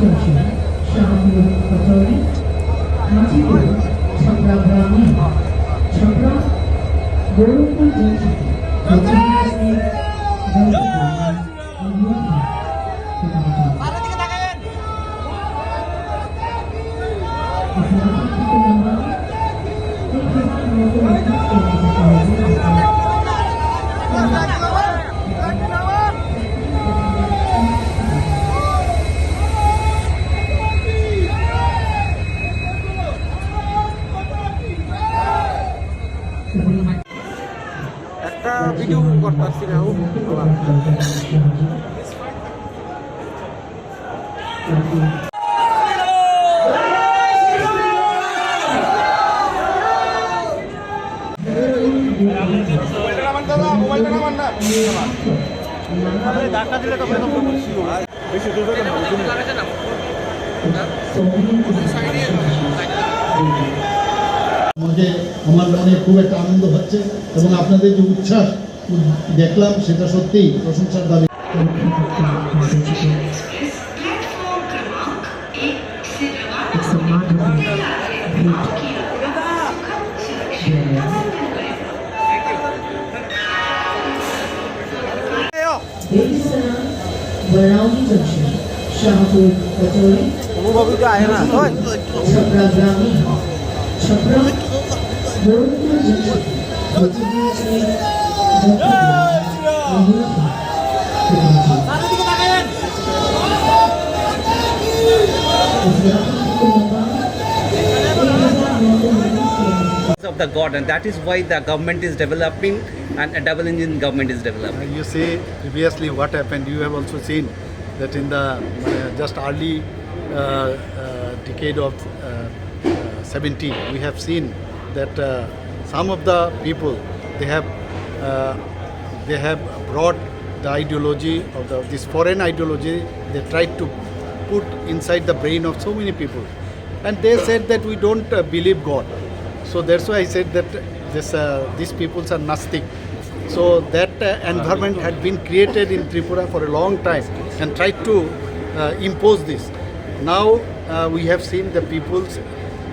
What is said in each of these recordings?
Junction Shahpur Pachauri Hajipur Chhapra একটা video করতেছি না ও বাবা। আমার মনে খুব একটা আনন্দ হচ্ছে এবং আপনাদের যে উচ্ছ্বাস দেখলাম, সেটা সত্যিই প্রশংসার দাবি। Barauni junction Shahpur Katori Chhapra Gramin Chhapra Gorakhpur junction Thank you. Of the god and that is why the government is developing and a double engine government is developing You see previously what happened. You have also seen that in the uh, just early uh, uh, decade of uh, uh, 70, we have seen that uh, some of the people they have uh, they have brought the ideology of the, this foreign ideology. They tried to put inside the brain of so many people, and they said that we don't uh, believe God. So that's why I said that this uh, these peoples are Nastic. So that uh, environment had been created in Tripura for a long time and tried to uh, impose this. Now uh, we have seen the peoples,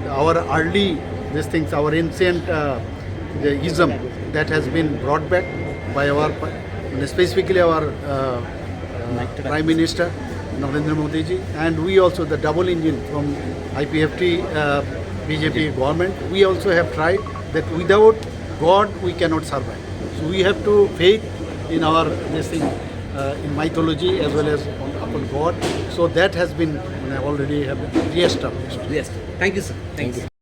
our early these things, our ancient uh, the ism that has been brought back by our, specifically our uh, uh, Prime Minister Narendra Modi ji, and we also the double engine from IPFT uh, BJP government. We also have tried that without God we cannot survive. So we have to faith in our this thing uh, in mythology as well as on, upon God. So that has been already have been re-established. yes thank you sir thank you